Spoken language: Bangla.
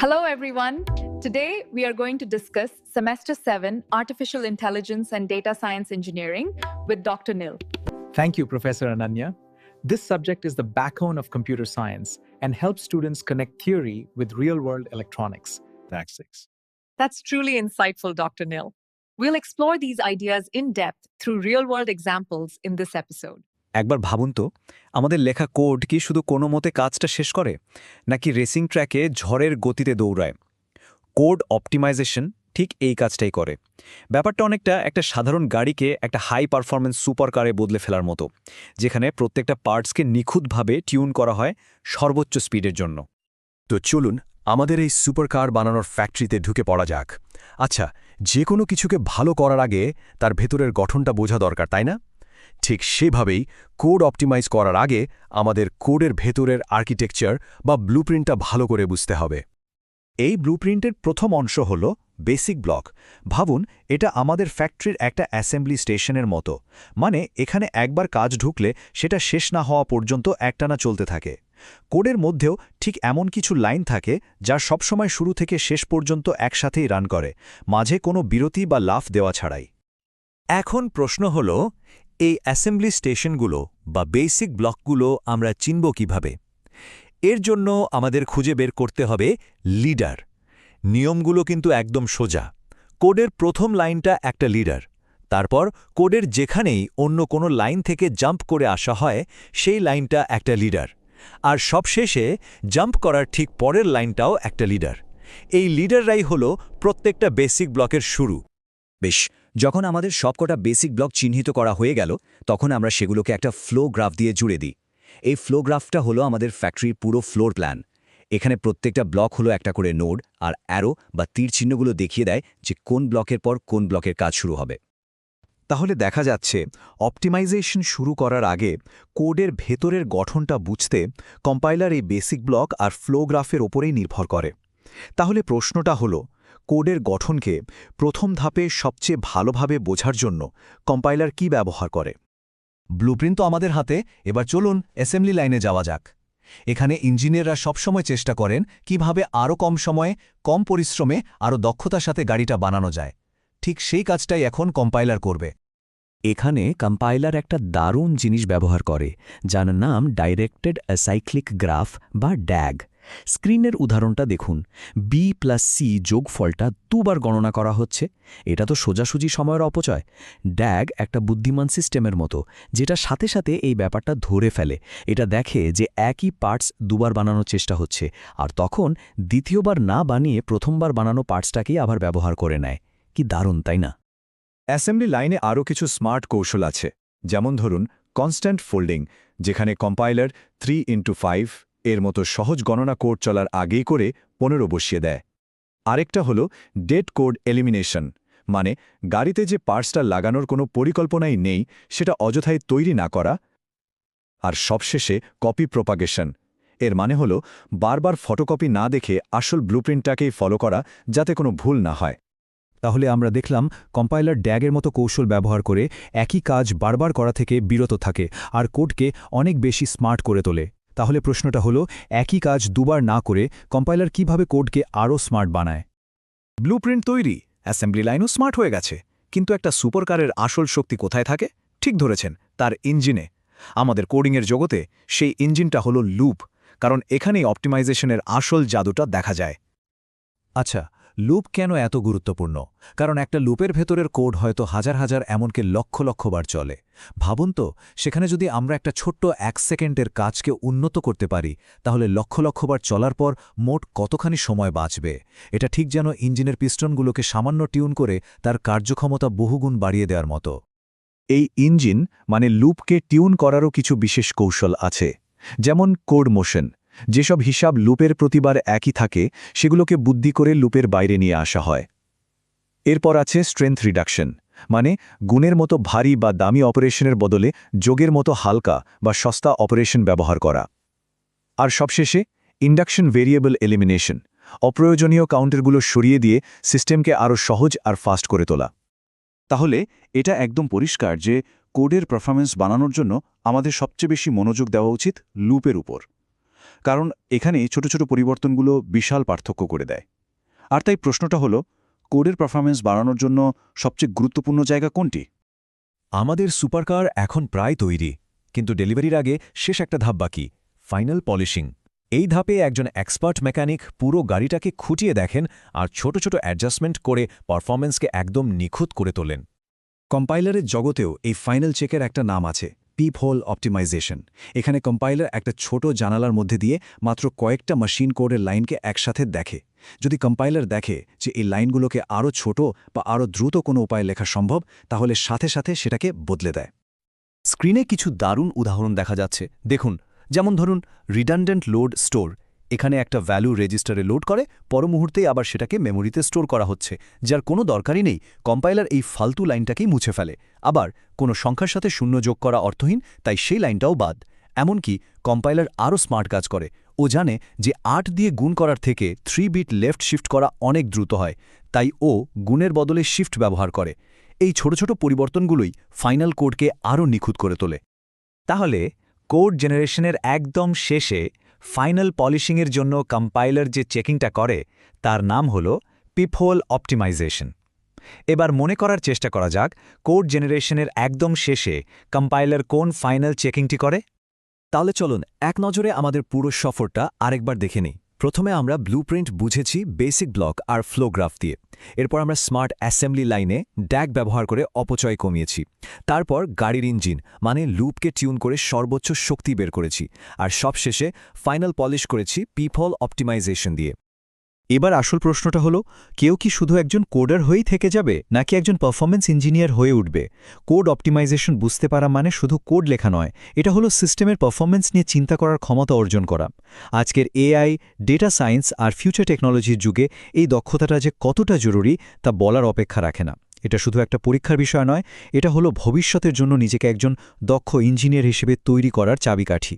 Hello, everyone. Today, we are going to discuss Semester 7 Artificial Intelligence and Data Science Engineering with Dr. Nil. Thank you, Professor Ananya. This subject is the backbone of computer science and helps students connect theory with real world electronics. Tactics. That's truly insightful, Dr. Nil. We'll explore these ideas in depth through real world examples in this episode. একবার ভাবুন তো, আমাদের লেখা কোড কি শুধু কোনো মতে কাজটা শেষ করে, নাকি রেসিং ট্র্যাকে ঝড়ের গতিতে দৌড়ায়? কোড অপটিমাইজেশন ঠিক এই কাজটাই করে। ব্যাপারটা অনেকটা একটা সাধারণ গাড়িকে একটা হাই পারফরমেন্স সুপার কারে বদলে ফেলার মতো, যেখানে প্রত্যেকটা পার্টসকে নিখুঁতভাবে টিউন করা হয় সর্বোচ্চ স্পিডের জন্য। তো চলুন, আমাদের এই সুপার কার বানানোর ফ্যাক্টরিতে ঢুকে পড়া যাক। আচ্ছা যে কোনো কিছুকে ভালো করার আগে তার ভেতরের গঠনটা বোঝা দরকার, তাই না? ঠিক সেভাবেই কোড অপটিমাইজ করার আগে আমাদের কোডের ভেতরের আর্কিটেকচার বা ব্লুপ্রিন্টটা ভালো করে বুঝতে হবে। এই ব্লুপ্রিন্টের প্রথম অংশ হল বেসিক ব্লক ভাবুন, এটা আমাদের ফ্যাক্টরির একটা অ্যাসেম্বলি স্টেশনের মতো। মানে এখানে একবার কাজ ঢুকলে সেটা শেষ না হওয়া পর্যন্ত একটানা চলতে থাকে। কোডের মধ্যেও ঠিক এমন কিছু লাইন থাকে যা সবসময় শুরু থেকে শেষ পর্যন্ত একসাথেই রান করে। মাঝে কোনো বিরতি বা লাফ দেওয়া ছাড়াই। এখন প্রশ্ন হল এই অ্যাসেম্বলি স্টেশনগুলো বা বেসিক ব্লকগুলো আমরা চিনব কীভাবে? এর জন্য আমাদের খুঁজে বের করতে হবে লিডার। নিয়মগুলো কিন্তু একদম সোজা। কোডের প্রথম লাইনটা একটা লিডার। তারপর কোডের যেখানেই অন্য কোনো লাইন থেকে জাম্প করে আসা হয়, সেই লাইনটা একটা লিডার। আর সবশেষে জাম্প করার ঠিক পরের লাইনটাও একটা লিডার। এই লিডাররাই হল প্রত্যেকটা বেসিক ব্লকের শুরু। বেশ যখন আমাদের সবকটা বেসিক ব্লক চিহ্নিত করা হয়ে গেল, তখন আমরা সেগুলোকে একটা ফ্লো গ্রাফ দিয়ে জুড়ে দিই। এই ফ্লো গ্রাফটা হলো আমাদের ফ্যাক্টরির পুরো ফ্লোর প্ল্যান এখানে প্রত্যেকটা ব্লক হলো একটা করে নোড আর অ্যারো বা তীর চিহ্নগুলো দেখিয়ে দেয় যে কোন ব্লকের পর কোন ব্লকের কাজ শুরু হবে। তাহলে দেখা যাচ্ছে অপটিমাইজেশন শুরু করার আগে কোডের ভেতরের গঠনটা বুঝতে কম্পাইলার এই বেসিক ব্লক আর ফ্লোগ্রাফের ওপরেই নির্ভর করে। তাহলে প্রশ্নটা হলো কোডের গঠনকে প্রথম ধাপে সবচেয়ে ভালোভাবে বোঝার জন্য কম্পাইলার কি ব্যবহার করে। ব্লুপ্রিন্ট তো আমাদের হাতে, এবার চলুন অ্যাসেম্বলি লাইনে যাওয়া যাক। এখানে ইঞ্জিনিয়াররা সবসময় চেষ্টা করেন কীভাবে আরও কম সময়ে, কম পরিশ্রমে, আরও দক্ষতার সাথে গাড়িটা বানানো যায়। ঠিক সেই কাজটাই এখন কম্পাইলার করবে। এখানে কম্পাইলার একটা দারুণ জিনিস ব্যবহার করে, যার নাম ডাইরেক্টেড অ্যাসাইক্লিক গ্রাফ বা ড্যাগ। স্ক্রিনের উদাহরণটা দেখুন। বি প্লাস সি যোগফলটা দুবার গণনা করা হচ্ছে। এটা তো সোজাসুজি সময়ের অপচয়। ড্যাগ একটা বুদ্ধিমান সিস্টেমের মতো, যেটা সাথে সাথে এই ব্যাপারটা ধরে ফেলে। এটা দেখে যে একই পার্টস দুবার বানানোর চেষ্টা হচ্ছে। আর তখন দ্বিতীয়বার না বানিয়ে প্রথমবার বানানো পার্টসটাকেই আবার ব্যবহার করে নেয়। কি দারুণ, তাই না? অ্যাসেম্বলি লাইনে আরও কিছু স্মার্ট কৌশল আছে। যেমন ধরুন কনস্ট্যান্ট ফোল্ডিং যেখানে কম্পাইলার থ্রি ইন্টু ফাইভ এর মতো সহজ গণনা কোড চলার আগেই করে পনেরো বসিয়ে দেয়। আরেকটা হলো ডেড কোড এলিমিনেশন মানে গাড়িতে যে পার্টসটা লাগানোর কোনো পরিকল্পনাই নেই, সেটা অযথাই তৈরি না করা। আর সবশেষে কপি প্রোপাগেশন, এর মানে হলো বারবার ফটোকপি না দেখে আসল ব্লুপ্রিন্টটাকেই ফলো করা যাতে কোনো ভুল না হয়। তাহলে আমরা দেখলাম কম্পাইলার ড্যাগের মতো কৌশল ব্যবহার করে একই কাজ বারবার করা থেকে বিরত থাকে আর কোডকে অনেক বেশি স্মার্ট করে তোলে। তাহলে প্রশ্নটা হলো, একই কাজ দুবার না করে কম্পাইলার কীভাবে কোডকে আরও স্মার্ট বানায়? ব্লুপ্রিন্ট তৈরি, অ্যাসেম্বলি লাইনও স্মার্ট হয়ে গেছে, কিন্তু একটা সুপারকারের আসল শক্তি কোথায় থাকে? ঠিক ধরেছেন, তার ইঞ্জিনে। আমাদের কোডিংয়ের জগতে সেই ইঞ্জিনটা হলো লুপ, কারণ এখানেই অপটিমাইজেশনের আসল জাদুটা দেখা যায়। আচ্ছা লুপ কেন এত গুরুত্বপূর্ণ? কারণ একটা লুপের ভেতরের কোড হয়তো হাজার হাজার এমনকি লক্ষ লক্ষবার চলে। ভাবুন তো, সেখানে যদি আমরা একটা ছোট্ট এক সেকেন্ডের কাজকে উন্নত করতে পারি, তাহলে লক্ষ লক্ষবার চলার পর মোট কতখানি সময় বাঁচবে? এটা ঠিক যেন ইঞ্জিনের পিস্টনগুলোকে সামান্য টিউন করে তার কার্যক্ষমতা বহুগুণ বাড়িয়ে দেওয়ার মতো। এই ইঞ্জিন মানে লুপকে টিউন করারও কিছু বিশেষ কৌশল আছে, যেমন কোড মোশন। যেসব হিসাব লুপের প্রতিবার একই থাকে, সেগুলোকে বুদ্ধি করে লুপের বাইরে নিয়ে আসা হয়। এরপর আছে স্ট্রেংথ রিডাকশন মানে গুণের মতো ভারী বা দামি অপারেশনের বদলে যোগের মতো হালকা বা সস্তা অপারেশন ব্যবহার করা। আর সবশেষে ইন্ডাকশন ভেরিয়েবল এলিমিনেশন অপ্রয়োজনীয় কাউন্টারগুলো সরিয়ে দিয়ে সিস্টেমকে আরও সহজ আর ফাস্ট করে তোলা। তাহলে, এটা একদম পরিষ্কার যে কোডের পারফরমেন্স বানানোর জন্য আমাদের সবচেয়ে বেশি মনোযোগ দেওয়া উচিত লুপের উপর। কারণ এখানে ছোট ছোট পরিবর্তনগুলো বিশাল পার্থক্য করে দেয়। আর তাই প্রশ্নটা হলো কোডের পারফরমেন্স বাড়ানোর জন্য সবচেয়ে গুরুত্বপূর্ণ জায়গা কোনটি? আমাদের সুপারকার এখন প্রায় তৈরি কিন্তু ডেলিভারির আগে শেষ একটা ধাপ বাকি ফাইনাল পলিশিং এই ধাপে একজন এক্সপার্ট মেকানিক পুরো গাড়িটাকে খুঁটিয়ে দেখেন আর ছোট ছোট অ্যাডজাস্টমেন্ট করে পারফরমেন্সকে একদম নিখুঁত করে তোলেন। কম্পাইলারের জগতেও এই ফাইনাল চেকের একটা নাম আছে। পিপ হোল অপটিমাইজেশন এখানে কম্পাইলার একটা ছোট জানালার মধ্যে দিয়ে মাত্র কয়েকটা মেশিন কোডের লাইনকে একসাথে দেখে। যদি কম্পাইলার দেখে যে এই লাইনগুলোকে আরও ছোট বা আরও দ্রুত কোনো উপায়ে লেখা সম্ভব, তাহলে সাথে সাথে সেটাকে বদলে দেয়। স্ক্রিনে কিছু দারুণ উদাহরণ দেখা যাচ্ছে। দেখুন, যেমন ধরুন রিডান্ডেন্ট লোড স্টোর এখানে একটা ভ্যালু রেজিস্টারে লোড করে পর মুহূর্তেই আবার সেটাকে মেমোরিতে স্টোর করা হচ্ছে, যার কোনো দরকারই নেই। কম্পাইলার এই ফালতু লাইনটাকেই মুছে ফেলে। আবার কোনো সংখ্যার সাথে শূন্য যোগ করা অর্থহীন, তাই সেই লাইনটাও বাদ। এমনকি কম্পাইলার আরও স্মার্ট কাজ করে। ও জানে যে আট দিয়ে গুণ করার থেকে থ্রি বিট লেফট শিফট করা অনেক দ্রুত হয়, তাই ও গুণের বদলে শিফট ব্যবহার করে। এই ছোট ছোট পরিবর্তনগুলোই ফাইনাল কোডকে আরও নিখুঁত করে তোলে। তাহলে কোড জেনারেশনের একদম শেষে ফাইনাল পলিশিংয়ের জন্য কম্পাইলার যে চেকিংটা করে, তার নাম হল পিপহোল অপটিমাইজেশন। এবার মনে করার চেষ্টা করা যাক, কোড জেনারেশনের একদম শেষে কম্পাইলার কোন ফাইনাল চেকিংটি করে। তাহলে চলুন, এক নজরে আমাদের পুরো সফরটা আরেকবার দেখে নিই। প্রথমে আমরা ব্লুপ্রিন্ট বুঝেছি বেসিক ব্লক আর ফ্লোগ্রাফ দিয়ে। এরপর আমরা স্মার্ট অ্যাসেম্বলি লাইনে ড্যাক ব্যবহার করে অপচয় কমিয়েছি। তারপর গাড়ির ইঞ্জিন মানে লুপকে টিউন করে সর্বোচ্চ শক্তি বের করেছি। আর সবশেষে ফাইনাল পলিশ করেছি পিফল অপটিমাইজেশন দিয়ে। এবার আসল প্রশ্নটা হলো, কেউ কি শুধু একজন কোডার হয়েই থেকে যাবে, নাকি একজন পারফরমেন্স ইঞ্জিনিয়ার হয়ে উঠবে? কোড অপটিমাইজেশন বুঝতে পারা মানে শুধু কোড লেখা নয়, এটা হলো সিস্টেমের পারফরমেন্স নিয়ে চিন্তা করার ক্ষমতা অর্জন করা। আজকের এআই, ডেটা সায়েন্স আর ফিউচার টেকনোলজির যুগে এই দক্ষতাটা যে কতটা জরুরি তা বলার অপেক্ষা রাখে না। এটা শুধু একটা পরীক্ষার বিষয় নয়, এটা হলো ভবিষ্যতের জন্য নিজেকে একজন দক্ষ ইঞ্জিনিয়ার হিসেবে তৈরি করার চাবিকাঠি।